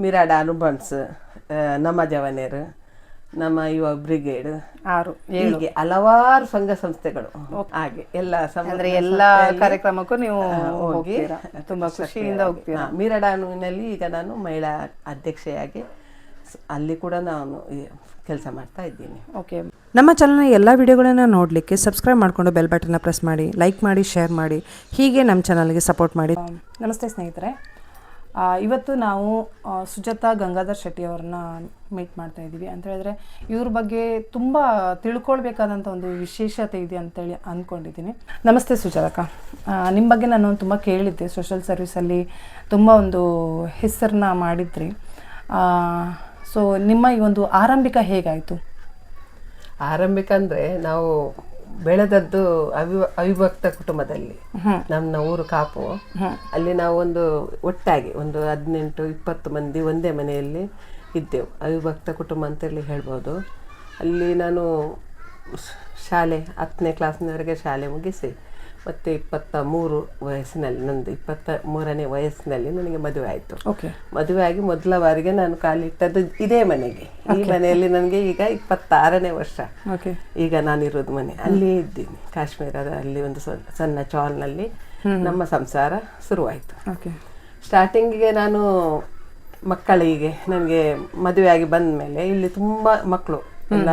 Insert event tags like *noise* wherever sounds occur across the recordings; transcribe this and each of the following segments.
ಮಿರಾಡ ಅನುಬನ್ಸ್ ನಮ್ಮ ಜವನೇರು ನಮ್ಮ ಯುವ ಬ್ರಿಗೇಡ್ ಆರು ಹೀಗೆ ಹಲವಾರು ಸಂಘ ಸಂಸ್ಥೆಗಳು ಹಾಗೆ ಎಲ್ಲ ಅಂದ್ರೆ ಎಲ್ಲ ಕಾರ್ಯಕ್ರಮಕ್ಕೂ ನೀವು ಹೋಗಿ. ತುಂಬಾ ಖುಷಿಯಿಂದ ಹೋಗ್ತೀರಾ? ಮೀರಡಾನುವಿನಲ್ಲಿ ಈಗ ನಾನು ಮಹಿಳಾ ಅಧ್ಯಕ್ಷೆಯಾಗಿ ಸ್- ಅಲ್ಲಿ ಕೂಡ ನಾನು ಕೆಲಸ ಮಾಡ್ತಾ ಇದ್ದೀನಿ. ಓಕೆ. ನಮ್ಮ ಚಾನಲ್ನ ಎಲ್ಲ ವಿಡಿಯೋಗಳನ್ನು ನೋಡಲಿಕ್ಕೆ ಸಬ್ಸ್ಕ್ರೈಬ್ ಮಾಡಿಕೊಂಡು ಬೆಲ್ ಬಟನ್ನ ಪ್ರೆಸ್ ಮಾಡಿ ಲೈಕ್ ಮಾಡಿ ಶೇರ್ ಮಾಡಿ ಹೀಗೆ ನಮ್ಮ ಚಾನಲ್ಗೆ ಸಪೋರ್ಟ್ ಮಾಡಿ. ನಮಸ್ತೆ ಸ್ನೇಹಿತರೆ. ಇವತ್ತು ನಾವು ಸುಜಾತಾ ಗಂಗಾಧರ್ ಶೆಟ್ಟಿ ಅವ್ರನ್ನ ಮೀಟ್ ಮಾಡ್ತಾ ಇದ್ದೀವಿ ಅಂತ ಹೇಳಿದ್ರೆ ಇವ್ರ ಬಗ್ಗೆ ತುಂಬ ತಿಳ್ಕೊಳ್ಬೇಕಾದಂಥ ಒಂದು ವಿಶೇಷತೆ ಇದೆ ಅಂತೇಳಿ ಅಂದ್ಕೊಂಡಿದ್ದೀನಿ ನಮಸ್ತೆ ಸುಜಾತಕ ನಿಮ್ಮ ಬಗ್ಗೆ ನಾನು ತುಂಬ ಕೇಳಿದ್ದೆ. ಸೋಷಲ್ ಸರ್ವಿಸಲ್ಲಿ ತುಂಬ ಒಂದು ಹೆಸರನ್ನ ಮಾಡಿದ್ರಿ. ಸೊ ನಿಮ್ಮ ಈ ಒಂದು ಆರಂಭಿಕ ಹೇಗಾಯಿತು? ಆರಂಭಿಕ ಅಂದ್ರೆ ನಾವು ಬೆಳೆದದ್ದು ಅವಿ ಅವಿಭಕ್ತ ಕುಟುಂಬದಲ್ಲಿ. ನಮ್ಮ ಊರು ಕಾಪು. ಅಲ್ಲಿ ನಾವು ಒಂದು ಒಟ್ಟಾಗಿ ಒಂದು ಹದಿನೆಂಟು ಇಪ್ಪತ್ತು ಮಂದಿ ಒಂದೇ ಮನೆಯಲ್ಲಿ ಇದ್ದೆವು. ಅವಿಭಕ್ತ ಕುಟುಂಬ ಅಂತೇಳಿ ಹೇಳ್ಬೋದು. ಅಲ್ಲಿ ನಾನು ಶಾಲೆ ಹತ್ತನೇ ಕ್ಲಾಸ್ನವರೆಗೆ ಶಾಲೆ ಮುಗಿಸಿ ಮತ್ತು ಇಪ್ಪತ್ತ ಮೂರು ವಯಸ್ಸಿನಲ್ಲಿ ನಂದು ಇಪ್ಪತ್ತ ಮೂರನೇ ವಯಸ್ಸಿನಲ್ಲಿ ನನಗೆ ಮದುವೆ ಆಯಿತು. ಓಕೆ. ಮದುವೆ ಆಗಿ ಮೊದಲ ಬಾರಿಗೆ ನಾನು ಕಾಲಿಟ್ಟದ್ದು ಇದೇ ಮನೆಗೆ. ಈ ಮನೆಯಲ್ಲಿ ನನಗೆ ಈಗ ಇಪ್ಪತ್ತಾರನೇ ವರ್ಷ. ಓಕೆ. ಈಗ ನಾನಿರೋದು ಮನೆ. ಅಲ್ಲೇ ಇದ್ದೀನಿ. ಕಾಶ್ಮೀರದ ಅಲ್ಲಿ ಒಂದು ಸಣ್ಣ ಚಾಲ್ನಲ್ಲಿ ನಮ್ಮ ಸಂಸಾರ ಶುರುವಾಯಿತು. ಓಕೆ. ಸ್ಟಾರ್ಟಿಂಗಿಗೆ ನಾನು ಮಕ್ಕಳಿಗೆ ನನಗೆ ಮದುವೆ ಆಗಿ ಬಂದ ಮೇಲೆ ಇಲ್ಲಿ ತುಂಬ ಮಕ್ಕಳು. ಎಲ್ಲ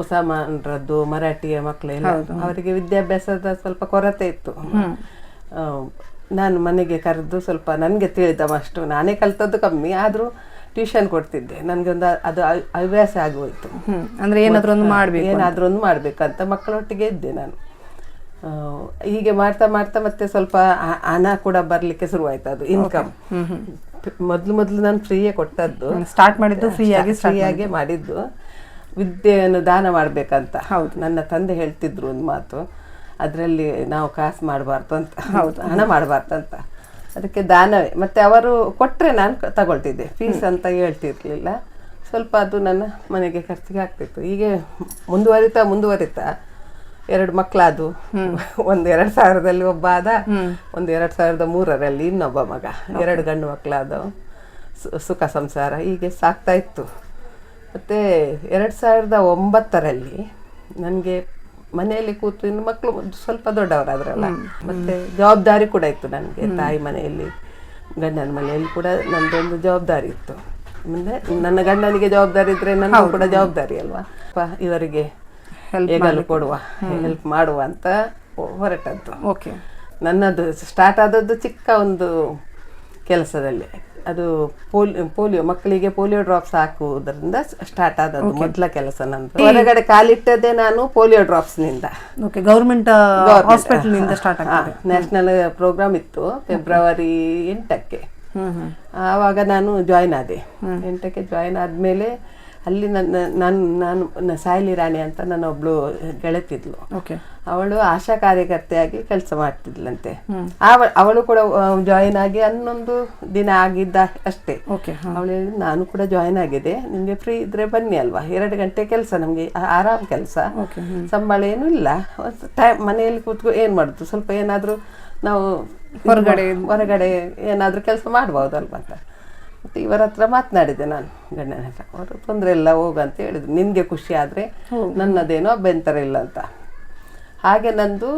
ಮುಸಲ್ಮಾನರದ್ದು ಮರಾಠಿಯ ಮಕ್ಕಳೆಲ್ಲ ಅವರಿಗೆ ವಿದ್ಯಾಭ್ಯಾಸದ ಸ್ವಲ್ಪ ಕೊರತೆ ಇತ್ತು. ನಾನು ಮನೆಗೆ ಕರೆದು ಸ್ವಲ್ಪ ನನಗೆ ತಿಳಿದವಷ್ಟು ನಾನೇ ಕಲ್ತದ್ದು ಕಮ್ಮಿ ಆದರೂ ಟ್ಯೂಷನ್ ಕೊಡ್ತಿದ್ದೆ. ನನಗೊಂದು ಅದು ಹವ್ಯಾಸ ಆಗೋಯ್ತು. ಅಂದರೆ ಏನಾದ್ರೂ ಒಂದು ಮಾಡಬೇಕು ಏನಾದರೂ ಒಂದು ಮಾಡಬೇಕಂತ ಮಕ್ಕಳೊಟ್ಟಿಗೆ ಇದ್ದೆ ನಾನು. ಹೀಗೆ ಮಾಡ್ತಾ ಮಾಡ್ತಾ ಮತ್ತೆ ಸ್ವಲ್ಪ ಹಣ ಕೂಡ ಬರಲಿಕ್ಕೆ ಶುರುವಾಯ್ತು ಅದು ಇನ್ಕಮ್ ಮೊದಲು ಮೊದಲು ನಾನು ಫ್ರೀಯೇ ಕೊಟ್ಟದ್ದು. ಸ್ಟಾರ್ಟ್ ಮಾಡಿದ್ದು ಫ್ರೀಯಾಗಿ ಫ್ರೀಯಾಗಿ ಮಾಡಿದ್ದು. ವಿದ್ಯೆಯನ್ನು ದಾನ ಮಾಡಬೇಕಂತ. ಹೌದು. ನನ್ನ ತಂದೆ ಹೇಳ್ತಿದ್ರು ಒಂದು ಮಾತು. ಅದರಲ್ಲಿ ನಾವು ಕಾಸು ಮಾಡಬಾರ್ದು ಅಂತ. ಹೌದು. *laughs* ಹಣ ಮಾಡಬಾರ್ದು ಅಂತ. ಅದಕ್ಕೆ ದಾನವೇ. ಮತ್ತು ಅವರು ಕೊಟ್ಟರೆ ನಾನು ತಗೊಳ್ತಿದ್ದೆ. ಫೀಸ್ ಅಂತ ಹೇಳ್ತಿರ್ಲಿಲ್ಲ. ಸ್ವಲ್ಪ ಅದು ನನ್ನ ಮನೆಗೆ ಖರ್ಚಿಗೆ ಆಗ್ತಿತ್ತು. ಹೀಗೆ ಮುಂದುವರಿತಾ ಮುಂದುವರಿತಾ ಎರಡು ಮಕ್ಕಳಾದು *laughs* ಒಂದು ಎರಡು ಸಾವಿರದಲ್ಲಿ ಒಬ್ಬ ಆದ. ಒಂದು ಎರಡು ಸಾವಿರದ ಮೂರರಲ್ಲಿ ಇನ್ನೊಬ್ಬ ಮಗ. ಎರಡು ಗಂಡು ಮಕ್ಕಳಾದವು. ಸು- ಸುಖ ಸಂಸಾರ ಹೀಗೆ ಸಾಕ್ತಾ ಇತ್ತು. ಮತ್ತು ಎರಡು ಸಾವಿರದ ಒಂಬತ್ತರಲ್ಲಿ ನನಗೆ ಮನೆಯಲ್ಲಿ ಕೂತು ಇನ್ನು ಮಕ್ಕಳು ಸ್ವಲ್ಪ ದೊಡ್ಡವರಾದ್ರಲ್ಲ ಮತ್ತು ಜವಾಬ್ದಾರಿ ಕೂಡ ಇತ್ತು ನನಗೆ ತಾಯಿ ಮನೆಯಲ್ಲಿ ಗಂಡನ ಮನೆಯಲ್ಲಿ ಕೂಡ ನನ್ನದೊಂದು ಜವಾಬ್ದಾರಿ ಇತ್ತು. ಮುಂದೆ ನನ್ನ ಗಂಡನಿಗೆ ಜವಾಬ್ದಾರಿ ಇದ್ರೆ ನನಗೂ ಕೂಡ ಜವಾಬ್ದಾರಿ ಅಲ್ವಾ? ಇವರಿಗೆ ಹೆಲ್ಪ್ ಕೊಡುವ ಹೆಲ್ಪ್ ಮಾಡುವ ಅಂತ ಹೊರಟದ್ದು. ಓಕೆ ನನ್ನದು ಸ್ಟಾರ್ಟ್ ಆದದ್ದು ಚಿಕ್ಕ ಒಂದು ಕೆಲಸದಲ್ಲಿ. ಅದು ಪೋಲಿಯೋ ಪೋಲಿಯೋ ಮಕ್ಕಳಿಗೆ ಪೋಲಿಯೋ ಡ್ರಾಪ್ಸ್ ಹಾಕುವುದರಿಂದ ಸ್ಟಾರ್ಟ್ ಆದದ್ದು ಮೊದಲ ಕೆಲಸ ನಂದು. ಹೊರಗಡೆ ಕಾಲಿಟ್ಟದೆ ನಾನು ಪೋಲಿಯೋ ಡ್ರಾಪ್ಸ್ನಿಂದ ಗೌರ್ಮೆಂಟ್ ಹಾಸ್ಪಿಟಲ್ನಿಂದ ಸ್ಟಾರ್ಟ್ ಆಗಿದೆ ನ್ಯಾಷನಲ್ ಪ್ರೋಗ್ರಾಮ್ ಇತ್ತು ಫೆಬ್ರವರಿ ಎಂಟಕ್ಕೆ. ಆವಾಗ ನಾನು ಜಾಯ್ನ್ ಆದೆ. ಎಂಟಕ್ಕೆ ಜಾಯ್ನ್ ಆದಮೇಲೆ ಅಲ್ಲಿ ನನ್ನ ನಾನು ನಾನು ಸಾಯ್ಲಿ ರಾಣಿ ಅಂತ ನನ್ನ ಒಬ್ಳು ಗೆಳತಿದ್ಲು. ಓಕೆ ಅವಳು ಆಶಾ ಕಾರ್ಯಕರ್ತೆಯಾಗಿ ಕೆಲಸ ಮಾಡ್ತಿದ್ಲಂತೆ. ಅವಳು ಕೂಡ ಜಾಯಿನ್ ಆಗಿ ಹನ್ನೊಂದು ದಿನ ಆಗಿದ್ದ ಅಷ್ಟೇ. ಓಕೆ ಅವಳು ಹೇಳಿ ನಾನು ಕೂಡ ಜಾಯಿನ್ ಆಗಿದೆ ನಿಮಗೆ ಫ್ರೀ ಇದ್ರೆ ಬನ್ನಿ ಅಲ್ವಾ? ಎರಡು ಗಂಟೆ ಕೆಲಸ ನಮಗೆ ಆರಾಮ್ ಕೆಲಸ. ಸಂಬಳ ಏನು ಇಲ್ಲ. ಟೈಮ್ ಮನೆಯಲ್ಲಿ ಕೂತ್ಕೊ ಏನು ಮಾಡುದು? ಸ್ವಲ್ಪ ಏನಾದರೂ ನಾವು ಹೊರಗಡೆ ಹೊರಗಡೆ ಏನಾದರೂ ಕೆಲಸ ಮಾಡ್ಬೋದಲ್ವ ಅಂತ. ಮತ್ತು ಇವರ ಹತ್ರ ಮಾತನಾಡಿದೆ ನಾನು ಗಂಡನ ಹತ್ರ. ಅವರು ತೊಂದರೆ ಇಲ್ಲ ಹೋಗಂತ ಅಂತ ಹೇಳಿದ್ರು. ನಿನಗೆ ಖುಷಿ ಆದರೆ ನನ್ನದೇನೋ ಅಭ್ಯಂತರ ಇಲ್ಲ ಅಂತ. ಹಾಗೆ ನಂದು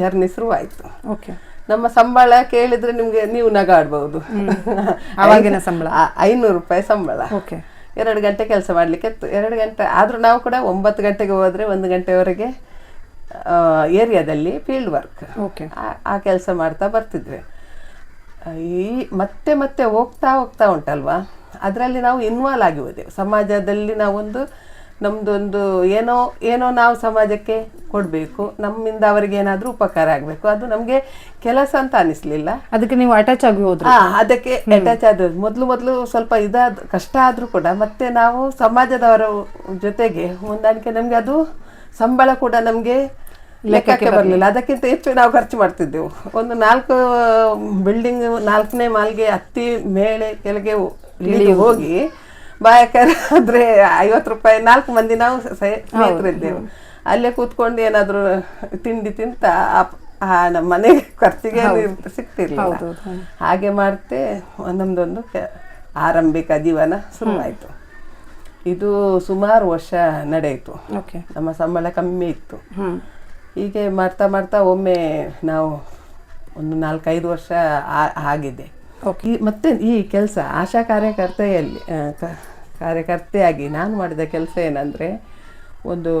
ಜರ್ನಿ ಶುರುವಾಯಿತು. ಓಕೆ. ನಮ್ಮ ಸಂಬಳ ಕೇಳಿದ್ರೆ ನಿಮಗೆ ನೀವು ನಗಾಡ್ಬಹುದು ಅವಾಗಿನ ಸಂಬಳ? ಐನೂರು ರೂಪಾಯಿ ಸಂಬಳ. ಓಕೆ. ಎರಡು ಗಂಟೆ ಕೆಲಸ ಮಾಡ್ಲಿಕ್ಕೆ ಇತ್ತು. ಎರಡು ಗಂಟೆ ಆದರೂ ನಾವು ಕೂಡ ಒಂಬತ್ತು ಗಂಟೆಗೆ ಹೋದರೆ ಒಂದು ಗಂಟೆವರೆಗೆ ಏರಿಯಾದಲ್ಲಿ ಫೀಲ್ಡ್ ವರ್ಕ್ ಓಕೆ. ಆ ಕೆಲಸ ಮಾಡ್ತಾ ಬರ್ತಿದ್ವಿ. ಈ ಮತ್ತೆ ಮತ್ತೆ ಹೋಗ್ತಾ ಹೋಗ್ತಾ ಉಂಟಲ್ವಾ? ಅದರಲ್ಲಿ ನಾವು ಇನ್ವಾಲ್ವ್ ಆಗಿ ಹೋದೆವು ಸಮಾಜದಲ್ಲಿ ನಾವೊಂದು ನಮ್ಮದೊಂದು ಏನೋ ಏನೋ ನಾವು ಸಮಾಜಕ್ಕೆ ಕೊಡಬೇಕು. ನಮ್ಮಿಂದ ಅವರಿಗೆ ಏನಾದರೂ ಉಪಕಾರ ಆಗಬೇಕು. ಅದು ನಮಗೆ ಕೆಲಸ ಅಂತ ಅನಿಸ್ಲಿಲ್ಲ. ಅದಕ್ಕೆ ನೀವು ಅಟ್ಯಾಚ್ ಆಗಿ ಹೋದ್ರೆ. ಅದಕ್ಕೆ ಅಟ್ಯಾಚ್ ಆದ ಮೊದಲು ಮೊದಲು ಸ್ವಲ್ಪ ಇದಾದ ಕಷ್ಟ ಆದರೂ ಕೂಡ ಮತ್ತೆ ನಾವು ಸಮಾಜದವರ ಜೊತೆಗೆ ಹೊಂದಾಣಿಕೆ ನಮಗೆ ಅದು ಸಂಬಳ ಕೂಡ ನಮ್ಗೆ ಲೆಕ್ಕಕ್ಕೆ ಬರಲಿಲ್ಲ. ಅದಕ್ಕಿಂತ ಹೆಚ್ಚು ನಾವು ಖರ್ಚು ಮಾಡ್ತಿದ್ದೆವು. ಒಂದು ನಾಲ್ಕು ಬಿಲ್ಡಿಂಗ್ ನಾಲ್ಕನೇ ಮಾಲ್ಗೆ ಹತ್ತಿ ಮೇಲೆ ಕೆಳಗೆ ಇಳಿದು ಹೋಗಿ ಬಾಯಕರ ಆದ್ರೆ ಐವತ್ತು ರೂಪಾಯಿ ನಾಲ್ಕು ಮಂದಿ ನಾವು ಸ್ನೇಹಿತರಿದ್ದೆವು ಅಲ್ಲೇ ಕೂತ್ಕೊಂಡು ಏನಾದ್ರು ತಿಂಡಿ ತಿಂತ ನಮ್ಮ ಮನೆ *laughs* ಖರ್ಚಿಗೆ ಸಿಗ್ತಿರ್ಲಿಲ್ಲ. ಹಾಗೆ ಮಾಡ್ತೆ ಕೆ- ಆರಂಭಿಕ ಜೀವನ ಶುರುವಾಯಿತು. ಇದು ಸುಮಾರು ವರ್ಷ ನಡೆಯಿತು. ನಮ್ಮ ಸಂಬಳ ಕಮ್ಮಿ ಇತ್ತು. ಹೀಗೆ ಮಾಡ್ತಾ ಮಾಡ್ತಾ ಒಮ್ಮೆ ನಾವು ಒಂದು ನಾಲ್ಕೈದು ವರ್ಷ ಆಗಿದೆ. ಓಕೆ ಮತ್ತೆ ಈ ಕೆಲಸ ಆಶಾ ಕಾರ್ಯಕರ್ತೆಯಲ್ಲಿ ಕಾರ್ಯಕರ್ತೆಯಾಗಿ ನಾನು ಮಾಡಿದ ಕೆಲಸ ಏನಂದರೆ ಒಂದು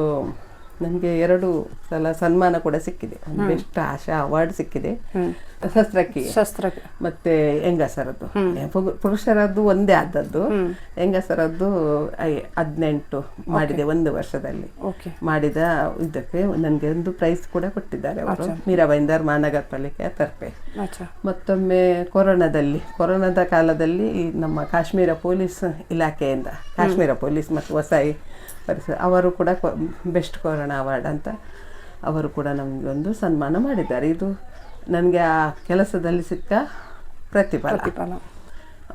ನನಗೆ ಎರಡು ಸಲ ಸನ್ಮಾನ ಕೂಡ ಸಿಕ್ಕಿದೆ. ಬೆಸ್ಟ್ ಆಶಾ ಅವಾರ್ಡ್ ಸಿಕ್ಕಿದೆ. ಶಸ್ತ್ರಕ್ರಿಯೆ ಶಸ್ತ್ರ ಮತ್ತೆ ಹೆಂಗಸರದ್ದು. ಪುರು- ಪುರುಷರದ್ದು ಒಂದೇ ಆದದ್ದು. ಹೆಂಗಸರದ್ದು ಹದಿನೆಂಟು ಮಾಡಿದೆ ಒಂದು ವರ್ಷದಲ್ಲಿ. ಮಾಡಿದ ಇದಕ್ಕೆ ನನಗೆ ಒಂದು ಪ್ರೈಸ್ ಕೂಡ ಕೊಟ್ಟಿದ್ದಾರೆ ಅವರು. ಮೀರಾಬೈಂದರ್ ಮಹಾನಗರ ಪಾಲಿಕೆಯ ತರ್ಪೆ. ಮತ್ತೊಮ್ಮೆ ಕೊರೋನಾದಲ್ಲಿ ಕೊರೋನಾದ ಕಾಲದಲ್ಲಿ ನಮ್ಮ ಕಾಶ್ಮೀರ ಪೊಲೀಸ್ ಇಲಾಖೆಯಿಂದ ಕಾಶ್ಮೀರ ಪೊಲೀಸ್ ಮತ್ತು ವಸಾಯಿ ಪರಿಸರ ಅವರು ಕೂಡ ಬೆಸ್ಟ್ ಕೊರೋನಾ ಅವಾರ್ಡ್ ಅಂತ ಅವರು ಕೂಡ ನಮಗೆ ಒಂದು ಸನ್ಮಾನ ಮಾಡಿದ್ದಾರೆ. ಇದು ನನಗೆ ಆ ಕೆಲಸದಲ್ಲಿ ಸಿಕ್ಕ ಪ್ರತಿಫಲ. ಮತ್ತೆ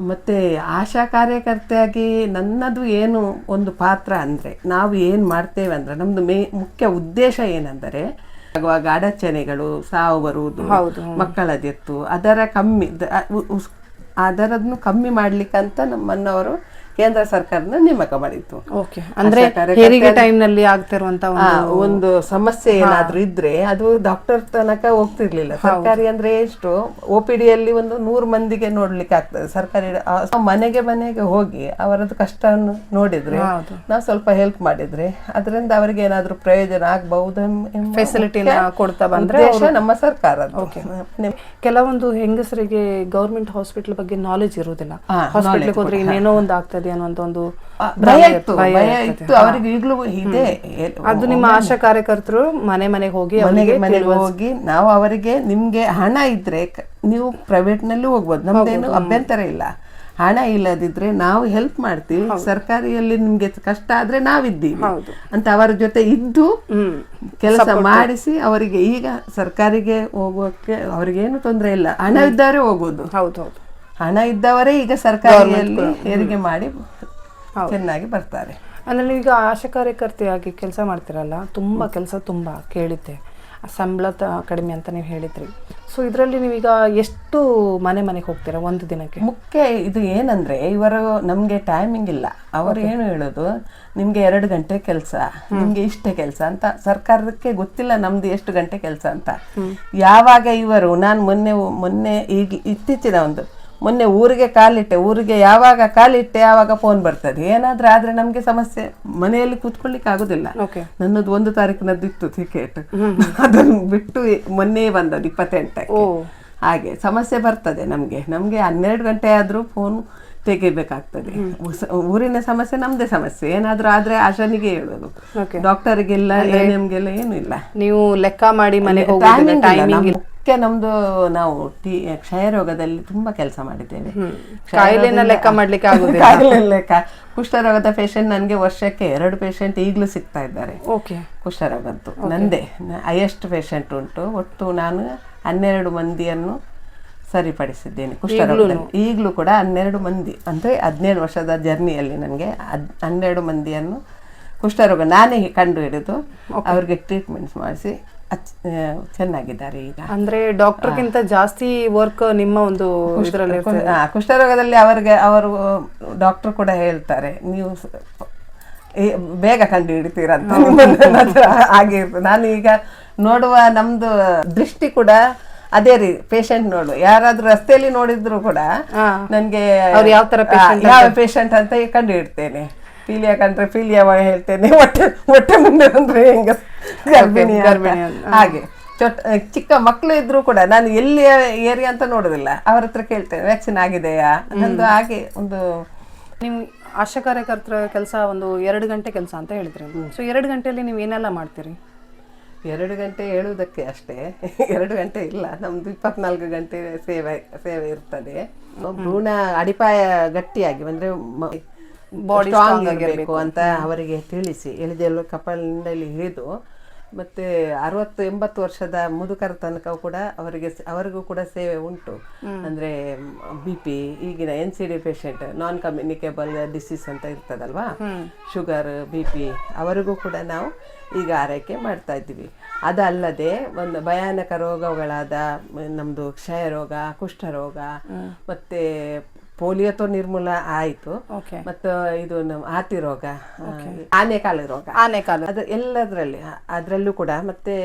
ಮತ್ತು ಆಶಾ ಕಾರ್ಯಕರ್ತೆಯಾಗಿ ನನ್ನದು ಏನು ಒಂದು ಪಾತ್ರ ಅಂದರೆ ನಾವು ಏನು ಮಾಡ್ತೇವೆ ಅಂದರೆ ನಮ್ಮದು ಮೇ ಮುಖ್ಯ ಉದ್ದೇಶ ಏನಂದರೆ ಆಗುವಾಗ ಅಡಚಣೆಗಳು ಸಾವು ಬರುವುದು ಮಕ್ಕಳ ಅದರ ಕಮ್ಮಿ ಅದರದನ್ನು ಕಮ್ಮಿ ಮಾಡಲಿಕ್ಕಂತ ಉಸ್- ಅವರು ಕೇಂದ್ರ ಸರ್ಕಾರನ ನೇಮಕ ಮಾಡಿತ್ತು. ಓಕೆ ಅಂದ್ರೆ ಹೆರಿಗೆ ಟೈಮ್ನಲ್ಲಿ ಆಗ್ತಿರುವಂತ ಒಂದು ಸಮಸ್ಯೆ ಏನಾದ್ರೂ ಇದ್ರೆ ಅದು ಡಾಕ್ಟರ್ ತನಕ ಹೋಗ್ತಿರ್ಲಿಲ್ಲ. ಸರ್ಕಾರಿ ಅಂದ್ರೆ ಎಷ್ಟು? ಒ ಪಿ ಡಿಯಲ್ಲಿ ಒಂದು ನೂರು ಮಂದಿಗೆ ನೋಡ್ಲಿಕ್ಕೆ ಆಗ್ತದೆ. ಸರ್ಕಾರಿ ಮನೆಗೆ ಮನೆಗೆ ಹೋಗಿ ಅವರದ್ದು ಕಷ್ಟವನ್ನು ನೋಡಿದ್ರೆ ನಾವು ಸ್ವಲ್ಪ ಹೆಲ್ಪ್ ಮಾಡಿದ್ರೆ ಅದರಿಂದ ಅವರಿಗೆ ಏನಾದ್ರೂ ಪ್ರಯೋಜನ ಆಗ್ಬಹುದು ಫೆಸಿಲಿಟಿ ಕೊಡ್ತಾ ಬಂದ್ರೆ ನಮ್ಮ ಸರ್ಕಾರ ಕೆಲವೊಂದು ಹೆಂಗಸರಿಗೆ ಗೌರ್ಮೆಂಟ್ ಹಾಸ್ಪಿಟಲ್ ಬಗ್ಗೆ ನಾಲೆಜ್ ಇರುವುದಿಲ್ಲ. ಹಾಸ್ಪಿಟಲ್ ಹೋದ್ರೆ ಇನ್ನೇನೋ ಒಂದು ಆಗ್ತದೆ. ಅನ್ನುವಂತ ಒಂದು ಭಯ ಇತ್ತು ಭಯ ಇತ್ತು. ಅವರಿಗೆ ಈಗಲೂ ಇದೆ. ಅದು ನಿಮ್ಮ ಆಶಾ ಕಾರ್ಯಕರ್ತರು ಮನೆ ಮನೆಗೆ ಹೋಗಿ ಮನೆಗೆ ಮನೆಗೆ ಹೋಗಿ ನಾವು ಅವರಿಗೆ ನಿಮ್ಗೆ ಹಣ ಇದ್ರೆ ನೀವು ಪ್ರೈವೇಟ್ ನಲ್ಲೂ ಹೋಗ್ಬೋದು. ನಮ್ದೇನು ಅಭ್ಯಂತರ ಇಲ್ಲ. ಹಣ ಇಲ್ಲದಿದ್ರೆ ನಾವು ಹೆಲ್ಪ್ ಮಾಡ್ತೀವಿ. ಸರ್ಕಾರಿಯಲ್ಲಿ ನಿಮ್ಗೆ ಕಷ್ಟ ಆದ್ರೆ ನಾವಿದ್ದೀವಿ ಅಂತ ಅವರ ಜೊತೆ ಇದ್ದು ಕೆಲಸ ಮಾಡಿಸಿ ಅವರಿಗೆ ಈಗ ಸರ್ಕಾರಿಗೆ ಹೋಗೋಕೆ ಅವ್ರಿಗೇನು ತೊಂದರೆ ಇಲ್ಲ. ಹಣ ಇದ್ದಾರೆ ಹೋಗೋದು. ಹೌದು ಹೌದು. ಹಣ ಇದ್ದವರೇ ಈಗ ಸರ್ಕಾರಿಯಲ್ಲಿ ಹೆರಿಗೆ ಮಾಡಿ ಚೆನ್ನಾಗಿ ಬರ್ತಾರೆ. ಅಂದ್ರೆ ನೀವೀಗ ಆಶಾ ಕಾರ್ಯಕರ್ತೆಯಾಗಿ ಕೆಲಸ ಮಾಡ್ತಿರಲ್ಲ ತುಂಬಾ ಕೆಲಸ ತುಂಬಾ ಕೇಳಿದ್ದೆ ಸಂಬಳ ಕಡಿಮೆ ಅಂತ ನೀವು ಹೇಳಿದ್ರಿ. ಸೊ ಇದರಲ್ಲಿ ನೀವೀಗ ಎಷ್ಟು ಮನೆ ಮನೆಗೆ ಹೋಗ್ತೀರಾ ಒಂದು ದಿನಕ್ಕೆ? ಮುಖ್ಯ ಇದು ಏನಂದ್ರೆ ಇವರು ನಮ್ಗೆ ಟೈಮಿಂಗ್ ಇಲ್ಲ. ಅವರು ಏನು ಹೇಳೋದು ನಿಮ್ಗೆ ಎರಡು ಗಂಟೆ ಕೆಲಸ ನಿಮ್ಗೆ ಇಷ್ಟೇ ಕೆಲಸ ಅಂತ. ಸರ್ಕಾರಕ್ಕೆ ಗೊತ್ತಿಲ್ಲ ನಮ್ದು ಎಷ್ಟು ಗಂಟೆ ಕೆಲಸ ಅಂತ. ಯಾವಾಗ ಇವರು ನಾನು ಮೊನ್ನೆ ಮೊನ್ನೆ ಈಗ ಇತ್ತೀಚಿನ ಒಂದು ಮೊನ್ನೆ ಊರಿಗೆ ಕಾಲಿಟ್ಟೆ. ಊರಿಗೆ ಯಾವಾಗ ಕಾಲಿಟ್ಟೆ ಯಾವಾಗ ಫೋನ್ ಬರ್ತದೆ. ಏನಾದ್ರೂ ಆದ್ರೆ ನಮ್ಗೆ ಸಮಸ್ಯೆ. ಮನೆಯಲ್ಲಿ ಕೂತ್ಕೊಳ್ಳಿಕ್ಕೆ ಆಗುದಿಲ್ಲ. ನನ್ನದು ಒಂದು ತಾರೀಕಿನದ್ದು ಇತ್ತು ಟಿಕೆಟ್ *laughs* ಅದನ್ನು ಬಿಟ್ಟು ಮೊನ್ನೆ ಬಂದದ್ದು ಇಪ್ಪತ್ತೆಂಟಕ್ಕೆ. ಹಾಗೆ ಸಮಸ್ಯೆ ಬರ್ತದೆ ನಮಗೆ. ನಮಗೆ ಹನ್ನೆರಡು ಗಂಟೆ ಆದರೂ ಫೋನ್ ತೆಗಿಬೇಕಾಗ್ತದೆ. ಊರಿನ ಸಮಸ್ಯೆ ನಮ್ದೇ ಸಮಸ್ಯೆ. ಏನಾದ್ರೂ ಆದ್ರೆ ಆಶಾನಿಗೆ ಹೇಳೋದು. ಡಾಕ್ಟರ್ಗೆಲ್ಲ ಗೆಲ್ಲ ಏನು ಇಲ್ಲ. ನೀವು ಲೆಕ್ಕ ಮಾಡಿ ಮನೆಗೆ ಮುಖ್ಯ ನಮ್ದು ನಾವು ಟಿ ಕ್ಷಯರೋಗದಲ್ಲಿ ತುಂಬಾ ಕೆಲಸ ಮಾಡಿದ್ದೇವೆ. ಕಾಯಿಲೆನ ಲೆಕ್ಕ ಮಾಡ್ಲಿಕ್ಕೆ ಆಗುದಿಲ್ಲ. ಕಾಯಿಲೆ ಲೆಕ್ಕ. ಕುಷ್ಠರೋಗದ ಪೇಷಂಟ್ ನನಗೆ ವರ್ಷಕ್ಕೆ ಎರಡು ಪೇಷಂಟ್ ಈಗಲೂ ಸಿಗ್ತಾ ಇದ್ದಾರೆ. ಓಕೆ. ಕುಷ್ಠರೋಗದ್ದು. ನಂದೇ. ಹೈಯೆಸ್ಟ್ ಪೇಷಂಟ್ ಉಂಟು. ಒಟ್ಟು ನಾನು ಹನ್ನೆರಡು ಮಂದಿಯನ್ನು ಸರಿಪಡಿಸಿದ್ದೇನೆ ಕುಷ್ಠರೋಗದಲ್ಲಿ. ಈಗಲೂ ಕೂಡ ಹನ್ನೆರಡು ಮಂದಿ. ಅಂದರೆ ಹದಿನೇಳು ವರ್ಷದ ಜರ್ನಿಯಲ್ಲಿ ನನಗೆ ಹನ್ನೆರಡು ಮಂದಿಯನ್ನು ಕುಷ್ಠರೋಗ ನಾನೇ ಕಂಡು ಹಿಡಿದು ಅವ್ರಿಗೆ ಟ್ರೀಟ್ಮೆಂಟ್ಸ್ ಮಾಡಿಸಿ ಚೆನ್ನಾಗಿದ್ದಾರೆ ಈಗ. ಅಂದ್ರೆ ಡಾಕ್ಟರ್ಗಿಂತ ಜಾಸ್ತಿ ವರ್ಕ್ ನಿಮ್ಮ ಒಂದು ಕುಷ್ಠರೋಗದಲ್ಲಿ ಅವರಿಗೆ ಅವರು ಡಾಕ್ಟರ್ ಕೂಡ ಹೇಳ್ತಾರೆ ನೀವು ಬೇಗ ಕಂಡು ಹಿಡಿತೀರಂತ ಹಾಗೆ ನಾನು ಈಗ ನೋಡುವ ನಮ್ದು ದೃಷ್ಟಿ ಕೂಡ ಅದೇ ರೀ ಪೇಷಂಟ್ ನೋಡು. ಯಾರಾದ್ರೂ ರಸ್ತೆಯಲ್ಲಿ ನೋಡಿದ್ರು ಕೂಡ ನನ್ಗೆ ಅವ್ರು ಯಾವ ತರ ಯಾವ ಪೇಷಂಟ್ ಅಂತ ಕಂಡು ಹಿಡ್ತೇನೆ ಪೀಲಿಯಾ ಕಂಡ್ರೆ ಪೀಲಿಯಾ ಹೇಳ್ತೇನೆ ಹೊಟ್ಟೆ ಹೊಟ್ಟೆ ಮುಂದೆ ಬಂದ್ರೆ ಹೆಂಗ *laughs* ಗರ್ಭಿಣಿ. ಗರ್ಭಿಣಿ ಹಾಗೆ. ಚೊಟ್ ಚಿಕ್ಕ ಮಕ್ಕಳು ಇದ್ರು ಕೂಡ ನಾನು ಎಲ್ಲಿ ಏರಿಯಾ ಅಂತ ನೋಡೋದಿಲ್ಲ. ಅವ್ರ ಹತ್ರ ಕೇಳ್ತೇನೆ ವ್ಯಾಕ್ಸಿನ್ ಆಗಿದೆಯಾ? ನಂದು ಹಾಗೆ ಒಂದು ನೀವು ಆಶಾ ಕಾರ್ಯಕರ್ತರ ಕೆಲಸ ಒಂದು ಎರಡು ಗಂಟೆ ಕೆಲಸ ಅಂತ ಹೇಳಿದ್ರಿ. ಸೊ ಎರಡು ಗಂಟೆಯಲ್ಲಿ ನೀವು ಏನೆಲ್ಲ ಮಾಡ್ತೀರಿ? ಎರಡು ಗಂಟೆ ಹೇಳುವುದಕ್ಕೆ ಅಷ್ಟೇ. *laughs* ಎರಡು ಗಂಟೆ ಇಲ್ಲ. ನಮ್ದು ಇಪ್ಪತ್ನಾಲ್ಕು ಗಂಟೆ ಸೇವೆ ಸೇವೆ ಇರ್ತದೆ. ಭ್ರೂಣ ಅಡಿಪಾಯ ಗಟ್ಟಿಯಾಗಿ ಅಂದ್ರೆ ಬಾಡಿ ಸ್ಟ್ರಾಂಗ್ ಆಗಿರಬೇಕು ಅಂತ ಅವರಿಗೆ ತಿಳಿಸಿ. ಎಳೆದೆಲ್ಲ ಕಪಾಲಿನಲ್ಲಿ ಹಿಡಿದು ಮತ್ತೆ ಅರವತ್ತು ಎಂಬತ್ತು ವರ್ಷದ ಮುದುಕರ ತನಕ ಕೂಡ ಅವರಿಗೆ ಅವರಿಗೂ ಕೂಡ ಸೇವೆ ಉಂಟು. ಅಂದ್ರೆ ಬಿ ಪಿ ಈಗಿನ N C D patient non communicable disease ಅಂತ ಇರ್ತದಲ್ವಾ? ಶುಗರ್ ಬಿ ಪಿ ಅವರಿಗೂ ಕೂಡ ನಾವು ಈಗ ಆರೈಕೆ ಮಾಡ್ತಾ ಇದ್ದೀವಿ. ಅದಲ್ಲದೆ ಒಂದು ಭಯಾನಕ ರೋಗಗಳಾದ ನಮ್ಮದು ಕ್ಷಯ ಕ್ಷಯರೋಗ ಕುಷ್ಠರೋಗ ಮತ್ತೆ ಪೋಲಿಯೋతో ನಿರ್ಮೂಲ ಆಯಿತು. ಮತ್ತು ಇದು ನಮ್ಮ ಹಾತಿ ರೋಗ ಆನೆಕಾಲ ರೋಗ. ಆನೆಕಾಲು. ಅದು ಎಲ್ಲದರಲ್ಲಿ ಅದರಲ್ಲೂ ಕೂಡ ಮತ್ತೆ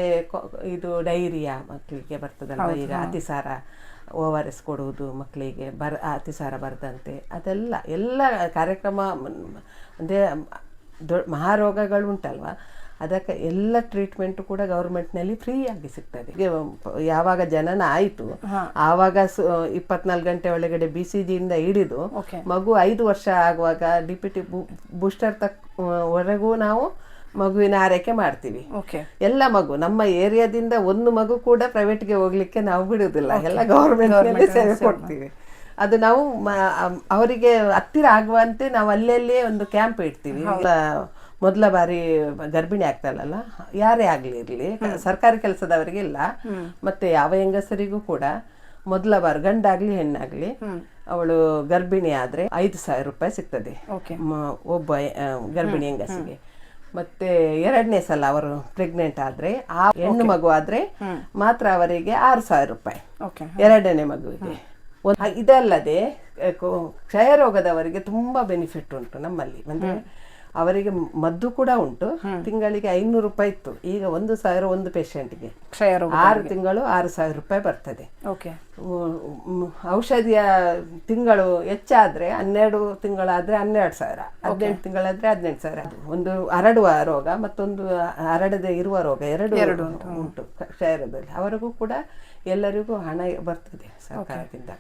ಇದು ಡೈರಿಯಾ ಮಕ್ಕಳಿಗೆ ಬರ್ತದಲ್ವ? ಈಗ ಅತಿಸಾರ ಓ ಆರ್ ಎಸ್ ಕೊಡುವುದು ಮಕ್ಕಳಿಗೆ ಬರ ಅತಿಸಾರ ಬರದಂತೆ. ಅದೆಲ್ಲ ಎಲ್ಲ ಕಾರ್ಯಕ್ರಮ ಅಂದರೆ ಮಹಾರೋಗಗಳು ಉಂಟಲ್ವ? ಅದಕ್ಕೆ ಎಲ್ಲ ಟ್ರೀಟ್ಮೆಂಟ್ ಕೂಡ ಗೌರ್ಮೆಂಟ್ನಲ್ಲಿ ಫ್ರೀ ಆಗಿ ಸಿಗ್ತದೆ. ಯಾವಾಗ ಜನನ ಆಯಿತು ಆವಾಗ ಇಪ್ಪತ್ನಾಲ್ಕು ಗಂಟೆ ಒಳಗಡೆ ಬಿ ಸಿ ಜಿಯಿಂದ ಹಿಡಿದು ಮಗು ಐದು ವರ್ಷ ಆಗುವಾಗ ಡಿ ಪಿ ಟಿ ಬೂಸ್ಟರ್ ತಕ್ ವರೆಗೂ ನಾವು ಮಗುವಿನ ಆರೈಕೆ ಮಾಡ್ತೀವಿ. ಎಲ್ಲ ಮಗು ನಮ್ಮ ಏರಿಯಾದಿಂದ ಒಂದು ಮಗು ಕೂಡ ಪ್ರೈವೇಟ್ಗೆ ಹೋಗ್ಲಿಕ್ಕೆ ನಾವು ಬಿಡುವುದಿಲ್ಲ. ಎಲ್ಲ ಗೌರ್ಮೆಂಟ್ ಸೇವೆ ಕೊಡ್ತೀವಿ. ಅದು ನಾವು ಅವರಿಗೆ ಹತ್ತಿರ ಆಗುವಂತೆ ನಾವು ಅಲ್ಲಲ್ಲೇ ಒಂದು ಕ್ಯಾಂಪ್ ಇಡ್ತೀವಿ. ಮೊದ್ಲ- ಬಾರಿ ಗರ್ಭಿಣಿ ಆಗ್ತಾಳಲ್ಲ ಯಾರೇ ಆಗಲಿ ಇರಲಿ. ಸರ್ಕಾರಿ ಕೆಲಸದವರಿಗೆ ಇಲ್ಲ. ಮತ್ತೆ ಯಾವ ಹೆಂಗಸರಿಗೂ ಕೂಡ ಮೊದಲ ಬಾರಿ ಗಂಡಾಗ್ಲಿ ಹೆಣ್ಣಾಗ್ಲಿ ಅವಳು ಗರ್ಭಿಣಿ ಆದ್ರೆ ಐದು ಸಾವಿರ ರೂಪಾಯಿ ಸಿಗ್ತದೆ. ಒಬ್ಬ ಗರ್ಭಿಣಿ ಹೆಂಗಸಿಗೆ. ಮತ್ತೆ ಎರಡನೇ ಸಲ ಅವರು ಪ್ರೆಗ್ನೆಂಟ್ ಆದ್ರೆ ಆ ಹೆಣ್ಣು ಮಗು ಆದ್ರೆ ಮಾತ್ರ ಅವರಿಗೆ ಆರು ಸಾವಿರ ರೂಪಾಯಿ. ಎರಡನೇ ಮಗುವಿಗೆ. ಇದಲ್ಲದೆ ಕ್ಷಯ ರೋಗದವರಿಗೆ ತುಂಬಾ ಬೆನಿಫಿಟ್ ಉಂಟು ನಮ್ಮಲ್ಲಿ. ಅಂದ್ರೆ ಅವರಿಗೆ ಮದ್ದು ಕೂಡ ಉಂಟು. ತಿಂಗಳಿಗೆ ಐನೂರು ರೂಪಾಯಿ ಇತ್ತು. ಈಗ ಒಂದು ಸಾವಿರ ಒಂದು ಪೇಷಂಟ್ಗೆ. ಆರು ತಿಂಗಳು ಆರು ಸಾವಿರ ರೂಪಾಯಿ ಬರ್ತದೆ. ಔಷಧಿಯ ತಿಂಗಳು ಹೆಚ್ಚಾದ್ರೆ ಹನ್ನೆರಡು ತಿಂಗಳಾದ್ರೆ ಹನ್ನೆರಡು ಸಾವಿರ. ಹದಿನೆಂಟು ತಿಂಗಳಾದ್ರೆ ಹದಿನೆಂಟು ಸಾವಿರ. ಒಂದು ಹರಡುವ ರೋಗ ಮತ್ತೊಂದು ಹರಡದೆ ಇರುವ ರೋಗ ಎರಡು ಉಂಟು. ಕ್ಷಯರದಲ್ಲಿ ಅವರಿಗೂ ಕೂಡ ಎಲ್ಲರಿಗೂ ಹಣ ಬರ್ತದೆ ಸರ್ಕಾರದಿಂದ.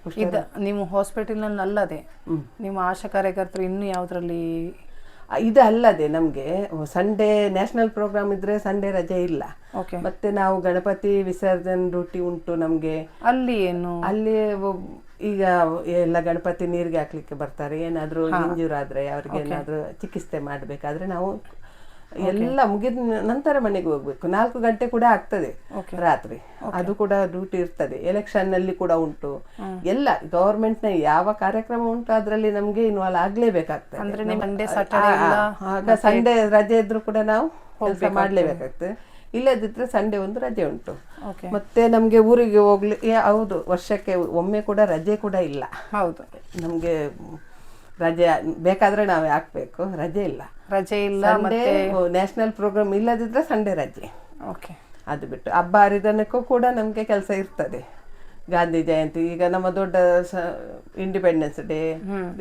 ನೀವು ಹಾಸ್ಪಿಟಲ್ನಲ್ಲಿ ಅಲ್ಲದೆ ನಿಮ್ಮ ಆಶಾ ಕಾರ್ಯಕರ್ತರು ಇನ್ನು ಯಾವ್ದ್ರಲ್ಲಿ ಇದು ಅಲ್ಲದೆ ನಮಗೆ ಸಂಡೇ ನ್ಯಾಷನಲ್ ಪ್ರೋಗ್ರಾಮ್ ಇದ್ರೆ ಸಂಡೇ ರಜೆ ಇಲ್ಲ. ಮತ್ತೆ ನಾವು ಗಣಪತಿ ವಿಸರ್ಜನೆ ಡ್ಯೂಟಿ ಉಂಟು ನಮಗೆ. ಅಲ್ಲಿ ಏನು? ಅಲ್ಲಿ ಈಗ ಎಲ್ಲ ಗಣಪತಿ ನೀರಿಗೆ ಹಾಕ್ಲಿಕ್ಕೆ ಬರ್ತಾರೆ. ಏನಾದ್ರೂ ಇಂಜೂರ್ ಆದ್ರೆ ಅವ್ರಿಗೆ ಏನಾದರೂ ಚಿಕಿತ್ಸೆ ಮಾಡ್ಬೇಕಾದ್ರೆ ನಾವು ಎಲ್ಲ ಮುಗಿದ ನಂತರ ಮನೆಗೆ ಹೋಗ್ಬೇಕು. ನಾಲ್ಕು ಗಂಟೆ ಕೂಡ ಆಗ್ತದೆ ರಾತ್ರಿ. ಅದು ಕೂಡ ಡ್ಯೂಟಿ ಇರ್ತದೆ. ಎಲೆಕ್ಷನ್ನಲ್ಲಿ ಕೂಡ ಉಂಟು. ಎಲ್ಲ ಗವರ್ಮೆಂಟ್ನ ಯಾವ ಕಾರ್ಯಕ್ರಮ ಉಂಟು ಅದರಲ್ಲಿ ನಮ್ಗೆ ಇನ್ವಾಲ್ವ್ ಆಗ್ಲೇಬೇಕಾಗ್ತದೆ. ಆಗ ಸಂಡೇ ರಜೆ ಇದ್ರು ಕೂಡ ನಾವು ಕೆಲಸ ಮಾಡ್ಲೇಬೇಕಾಗ್ತದೆ. ಇಲ್ಲದಿದ್ರೆ ಸಂಡೇ ಒಂದು ರಜೆ ಉಂಟು. ಮತ್ತೆ ನಮ್ಗೆ ಊರಿಗೆ ಹೋಗ್ಲಿ ಹೌದು ವರ್ಷಕ್ಕೆ ಒಮ್ಮೆ ಕೂಡ ರಜೆ ಕೂಡ ಇಲ್ಲ. ಹೌದು. ನಮ್ಗೆ ರಜೆ ಬೇಕಾದ್ರೆ ನಾವೇ ಹಾಕ್ಬೇಕು ರಜೆ ಇಲ್ಲ. ರಜೆ ಇಲ್ಲ ಮತ್ತೆ ನ್ಯಾಷನಲ್ ಪ್ರೋಗ್ರಾಮ್ ಇಲ್ಲದಿದ್ರೆ ಸಂಡೇ ರಜೆ. ಓಕೆ ಅದು ಬಿಟ್ಟು ಹಬ್ಬ ಹರಿದನಕ್ಕೂ ಕೂಡ ನಮ್ಗೆ ಕೆಲಸ ಇರ್ತದೆ. ಗಾಂಧಿ ಜಯಂತಿ ಈಗ ನಮ್ಮ ದೊಡ್ಡ ಇಂಡಿಪೆಂಡೆನ್ಸ್ ಡೇ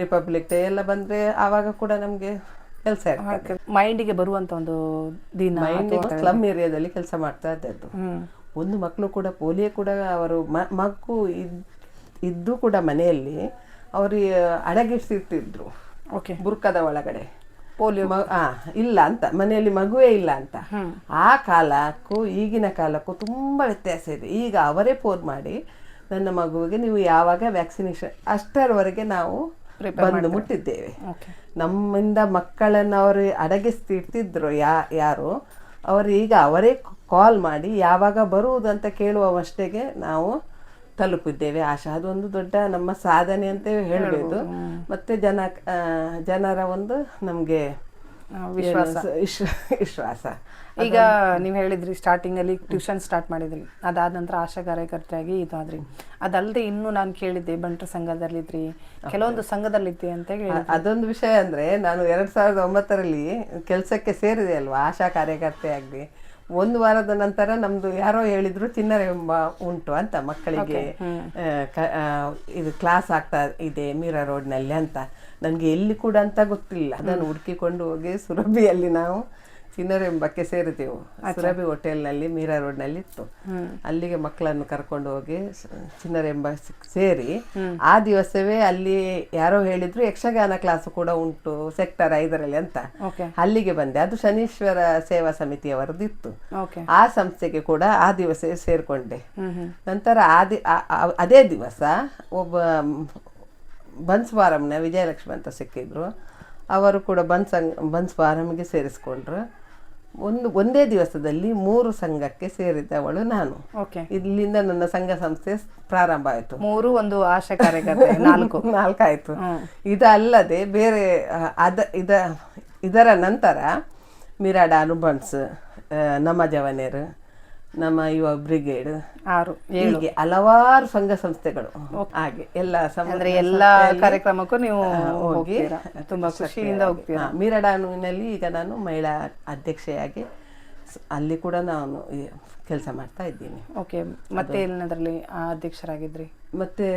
ರಿಪಬ್ಲಿಕ್ ಡೇ ಎಲ್ಲ ಬಂದ್ರೆ ಆವಾಗ ಕೂಡ ನಮ್ಗೆ ಕೆಲಸ ಇರ್ತದೆ. ಮೈಂಡಿಗೆ ಬರುವಂತ ಒಂದು ದಿನ ಮೈಂಡ್ ಸ್ಲಮ್ ಏರಿಯಾದಲ್ಲಿ ಕೆಲಸ ಮಾಡ್ತಾ ಇದ್ದದ್ದು. ಒಂದು ಮಕ್ಕಳು ಕೂಡ ಪೋಲಿಯೋ ಕೂಡ ಅವರು ಮಗು ಇದ್ ಇದ್ದು ಕೂಡ ಮನೆಯಲ್ಲಿ ಅವರು ಓಕೆ ಬುರ್ಕದ ಒಳಗಡೆ. ಪೋಲಿಯೋ ಇಲ್ಲ ಅಂತ ಮನೆಯಲ್ಲಿ ಮಗುವೇ ಇಲ್ಲ ಅಂತ. ಆ ಕಾಲಕ್ಕೂ ಈಗಿನ ಕಾಲಕ್ಕೂ ತುಂಬಾ ವ್ಯತ್ಯಾಸ ಇದೆ. ಈಗ ಅವರೇ ಫೋನ್ ಮಾಡಿ ನನ್ನ ಮಗುವಿಗೆ ನೀವು ಯಾವಾಗ ವ್ಯಾಕ್ಸಿನೇಷನ್ ಅಷ್ಟರವರೆಗೆ ನಾವು ಬಂದು ಮುಟ್ಟಿದ್ದೇವೆ. ನಮ್ಮಿಂದ ಮಕ್ಕಳನ್ನು ಅವರು ಅಡಗಿಸ್ತಿರ್ತಿದ್ರು ಯಾ ಯಾರು ಅವರು ಈಗ ಅವರೇ ಕಾಲ್ ಮಾಡಿ ಯಾವಾಗ ಬರುವುದು ಅಂತ ಕೇಳುವಷ್ಟೆಗೆ ನಾವು ತಲುಪಿದ್ದೇವೆ. ಆಶಾ ಅದೊಂದು ದೊಡ್ಡ ನಮ್ಮ ಸಾಧನೆ ಅಂತ ಹೇಳ್ಬೋದು. ಮತ್ತೆ ಜನ ಜನರ ಒಂದು ನಮಗೆ ವಿಶ್ವಾಸ. ವಿಶ್ವಾಸ. ಈಗ ನೀವು ಹೇಳಿದ್ರಿ ಸ್ಟಾರ್ಟಿಂಗ್ ಅಲ್ಲಿ ಟ್ಯೂಷನ್ ಸ್ಟಾರ್ಟ್ ಮಾಡಿದ್ರಿ ಅದಾದ ನಂತರ ಆಶಾ ಕಾರ್ಯಕರ್ತೆಯಾಗಿ ಇದಾದ್ರಿ ಅದಲ್ಲದೆ ಇನ್ನು ನಾನು ಕೇಳಿದ್ದೆ ಬಂಟರ ಸಂಘದಲ್ಲಿದ್ರಿ ಕೆಲವೊಂದು ಸಂಘದಲ್ಲಿದ್ದೆ ಅಂತ ಹೇಳಿ ಅದೊಂದು ವಿಷಯ ಅಂದ್ರೆ ನಾನು ಎರಡ್ ಸಾವಿರದ ಒಂಬತ್ತರಲ್ಲಿ ಕೆಲಸಕ್ಕೆ ಸೇರಿದೆ ಅಲ್ವಾ ಆಶಾ ಕಾರ್ಯಕರ್ತೆ ಆಗಿ ಒಂದು ವಾರದ ನಂತರ ನಮ್ದು ಯಾರೋ ಹೇಳಿದ್ರು ಚಿನ್ನರ ಎಂಬ ಉಂಟು ಅಂತ ಮಕ್ಕಳಿಗೆ ಇದು ಕ್ಲಾಸ್ ಆಗ್ತಾ ಇದೆ ಮೀರಾ ರೋಡ್ನಲ್ಲಿ ಅಂತ. ನನಗೆ ಎಲ್ಲಿ ಕೂಡ ಅಂತ ಗೊತ್ತಿಲ್ಲ. ಅದನ್ನು ಹುಡುಕಿಕೊಂಡು ಹೋಗಿ ಸುರಭಿಯಲ್ಲಿ ನಾವು ಚಿನ್ನರೆಂಬಕ್ಕೆ ಸೇರಿದೆವು. ಸುರಭಿ ಹೋಟೆಲ್ನಲ್ಲಿ ಮೀರಾ ರೋಡ್ನಲ್ಲಿ ಇತ್ತು. ಅಲ್ಲಿಗೆ ಮಕ್ಕಳನ್ನು ಕರ್ಕೊಂಡು ಹೋಗಿ ಚಿನ್ನರೆಂಬ ಸೇರಿ ಆ ದಿವಸವೇ ಅಲ್ಲಿ ಯಾರೋ ಹೇಳಿದ್ರು ಯಕ್ಷಗಾನ ಕ್ಲಾಸ್ ಕೂಡ ಉಂಟು ಸೆಕ್ಟರ್ ಐದರಲ್ಲಿ ಅಂತ. ಅಲ್ಲಿಗೆ ಬಂದೆ. ಅದು ಶನೀಶ್ವರ ಸೇವಾ ಸಮಿತಿಯವರದ್ದು ಇತ್ತು ಆ ಸಂಸ್ಥೆಗೆ ಕೂಡ ಆ ದಿವಸ ಸೇರ್ಕೊಂಡೆ. ನಂತರ ಆ ದಿ- ಅದೇ ದಿವಸ ಒಬ್ಬ ಬನ್ಸ್ ಫಾರಮ್ನ ವಿಜಯಲಕ್ಷ್ಮಿ ಅಂತ ಸಿಕ್ಕಿದ್ರು. ಅವರು ಕೂಡ ಬನ್ಸ್ ಬನ್ಸ್ವಾರಂಗೆ ಬನ್ಸ್ ಫಾರಮ್ಗೆ ಸೇರಿಸ್ಕೊಂಡ್ರು. ಒಂದು ಒಂದೇ ದಿವಸದಲ್ಲಿ ಮೂರು ಸಂಘಕ್ಕೆ ಸೇರಿದವಳು ನಾನು. ಇಲ್ಲಿಂದ ನನ್ನ ಸಂಘ ಸಂಸ್ಥೆ ಪ್ರಾರಂಭ ಆಯಿತು. ಮೂರು ಒಂದು ಆಶಾ ಕಾರ್ಯಕರ್ತೆ *laughs* ನಾಲ್ಕು. ನಾಲ್ಕಾಯ್ತು. ಇದಲ್ಲದೆ ಬೇರೆ ಅದ ಇದ ಇದರ ನಂತರ ಮಿರಾಡ ಅನುಬನ್ಸ್ ನಮ್ಮ ಜವನೇರು ನಮ್ಮ ಯುವ ಬ್ರಿಗೇಡ್ ಆರು ಹೀಗೆ ಹಲವಾರು ಸಂಘ ಸಂಸ್ಥೆಗಳು. ಹಾಗೆ ಎಲ್ಲ ಅಂದ್ರೆ ಎಲ್ಲ ಕಾರ್ಯಕ್ರಮಕ್ಕೂ ನೀವು ಹೋಗಿ ತುಂಬಾ ಖುಷಿಯಿಂದ ಹೋಗ್ತೀರಾ? ಮೀರಡಾನುವಿನಲ್ಲಿ ಈಗ ನಾನು ಮಹಿಳಾ ಅಧ್ಯಕ್ಷೆಯಾಗಿ ಅಲ್ಲಿ ಕೂಡ ನಾನು ಕೆಲಸ ಮಾಡ್ತಾ ಇದ್ದೀನಿ. ಓಕೆ ಮತ್ತೆ ಎಲ್ಲದರಲ್ಲಿ ಅಧ್ಯಕ್ಷರಾಗಿದ್ರಿ? ಮತ್ತೆ